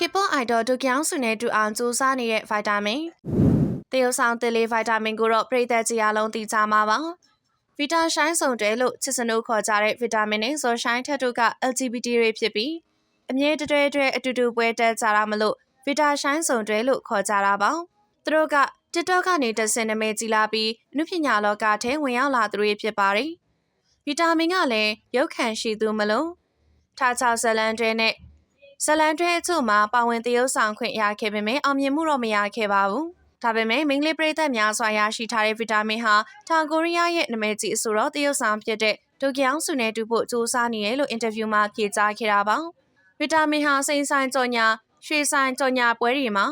ခေပွန်အိုက်တော်ဒုကျောင်းစုနဲ့တူအောင်စူးစမ်းနေတဲ့ဗိုက်တာမင်တရုတ်ဆောင်တလေးဗိုက်တာမင်ကိုတော့ပြည်သက်ကြီးအလုံးသိကြမှာပါဗီတာရှိုင်းစုံတဲလို့ချစ်စနိုးခေါ်ကြတဲ့ဗီတာမင်နဲ့ဇော်ရှိုင်းထက်တို့က LGBT တွေဖြစ်ပြီးအမြဲတည်းတည်းအတူတူပွဲတက်ကြတာမလို့ဗီတာရှိုင်းစုံတဲလို့ခေါ်ကြတာပါသူတို့က TikTok ကနေတဆင်နမဲကြည်လာပြီးအနုပညာလောကထဲဝင်ရောက်လာသူတွေဖြစ်ပါတယ်ဗီတာမင်ကလည်းရုပ်ခံရှိသူမလို့ထားချောက်ဇလန်တွဲနဲ့ ဇလန်တွဲအချို့မှာပါဝင်တရုပ်ဆောင်ခွင့်ရခဲ့ပေမဲ့အောင်မြင်မှုတော့မရခဲ့ပါဘူး။ဒါပေမဲ့မင်္ဂလိပရိသတ်များစွာရရှိထားတဲ့ဗီတာမင်ဟာတောင်ကိုရီးယားရဲ့နာမည်ကြီးအဆိုတော်တရုပ်ဆောင်ဖြစ်တဲ့ဒိုကယောင်စုနဲ့တူဖို့စူးစမ်းနေတယ်လို့အင်တာဗျူးမှာဖြေကြားခဲ့တာပါ။ဗီတာမင်ဟာစိန်ဆိုင်ကြော်ညာရွှေဆိုင်ကြော်ညာပွဲတွေမှာ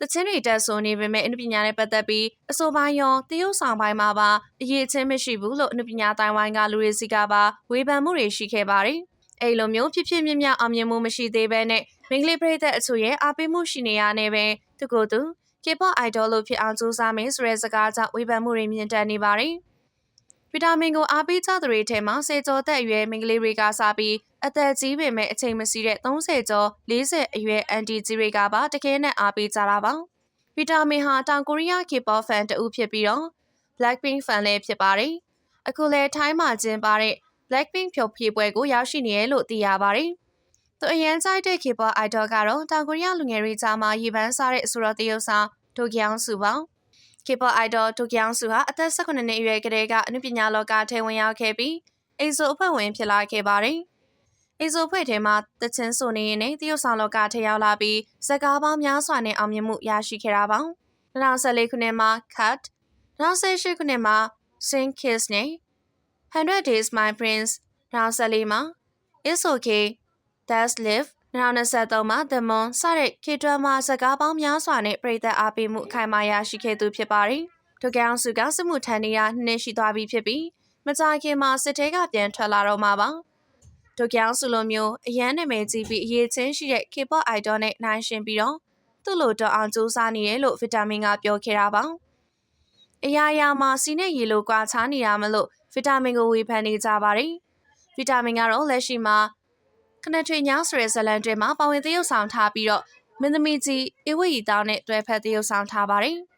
တချင်းတွေတက်ဆိုနေပေမဲ့အနုပညာနဲ့ပတ်သက်ပြီးအဆိုပိုင်းရောတရုပ်ဆောင်ပိုင်းမှာပါအရေးချင်းမရှိဘူးလို့အနုပညာတိုင်းဝိုင်းကလူတွေစီကပါဝေဖန်မှုတွေရှိခဲ့ပါတယ်။ အဲ့လိုမျိုးဖြစ်ဖြစ်မြမြအောင်မြင်မှုမရှိသေးဘဲနဲ့မင်္ဂလိပရိသတ်အချို့ရဲ့အားပေးမှုရှိနေရနေပဲသူကိုယ်သူ K-pop idol လို့ဖြစ်အောင်ကြိုးစားမယ်ဆိုတဲ့စကားကြောင့်ဝေဖန်မှုတွေမြင့်တက်နေပါတယ်။ဗီတာမင်ကိုအားပေးကြသူတွေထဲမှာစေကျော်သက်အရွယ်မင်္ဂလိတွေကစားပြီးအသက်ကြီးပေမဲ့အချိန်မစီတဲ့30ကျော်40အရွယ်အန်တီကြီးတွေကပါတကယ်နဲ့အားပေးကြတာပါ။ဗီတာမင်ဟာတောင်ကိုရီးယား K-pop fan တဦးဖြစ်ပြီးတော့ Blackpink fan လည်းဖြစ်ပါတယ်။အခုလဲထိုင်းမှာကျင်းပတဲ့ Blackpink ဖြုတ်ဖြေပွဲကိုရောက်ရှိနေရလို့သိရပါတယ်။သူအရန်ကြိုက်တဲ့ K-pop idol ကတော့တောင်ကိုရီးယားလူငယ်တွေကြားမှာရေပန်းစားတဲ့အဆိုတော်တရုပ်ဆောင်ဒိုကယောင်စုပါ။ K-pop idol ဒိုကယောင်စုဟာအသက်18နှစ်အရွယ်ကတည်းကအနုပညာလောကထဲဝင်ရောက်ခဲ့ပြီးအိဇိုအဖွဲ့ဝင်ဖြစ်လာခဲ့ပါတယ်။အိဇိုဖွဲ့ထဲမှာတချင်းဆိုနေရင်တရုတ်ဆောင်လောကထဲရောက်လာပြီးဇကားပေါင်းများစွာနဲ့အောင်မြင်မှုရရှိခဲ့တာပါ။2014ခုနှစ်မှာ Cut 2018ခုနှစ်မှာ Sing Kiss နဲ့ 100 Days My Prince 2014မှာ It's Okay That's Live 2023မှာ The Moon စတဲ့ခေတ်ဒရမာဇာတ်ကားပေါင်းများစွာနဲ့ပြည်သက်အားပေးမှုအခိုင်အမာရရှိခဲ့သူဖြစ်ပါတယ်။ဒုကောင်စုကစစ်မှုထမ်းနေရနှစ်ရှိသွားပြီဖြစ်ပြီးမကြာခင်မှာစစ်သေးကပြန်ထွက်လာတော့မှာပါ။ဒုကောင်စုလိုမျိုးအရန်နာမည်ကြီးပြီးအရေးချင်းရှိတဲ့ K-pop idol နဲ့နိုင်ရှင်ပြီးတော့သူ့လိုတော့အောင်စူးစမ်းနေရလို့ဗီတာမင်ကပြောခဲ့တာပါ။အရာရာမှာစီနဲ့ရေလိုကွာခြားနေရမလို့ ဗီတာမင်ကိုဝေဖန်နေကြပါတယ်။ဗီတာမင်ကတော့လက်ရှိမှာခနထွေညောင်းဆိုတဲ့ဇလန်တွေမှာပါဝင်သရုပ်ဆောင်ထားပြီးတော့မင်းသမီးကြီးအေဝီတောင်းနဲ့တွဲဖက်သရုပ်ဆောင်ထားပါတယ်။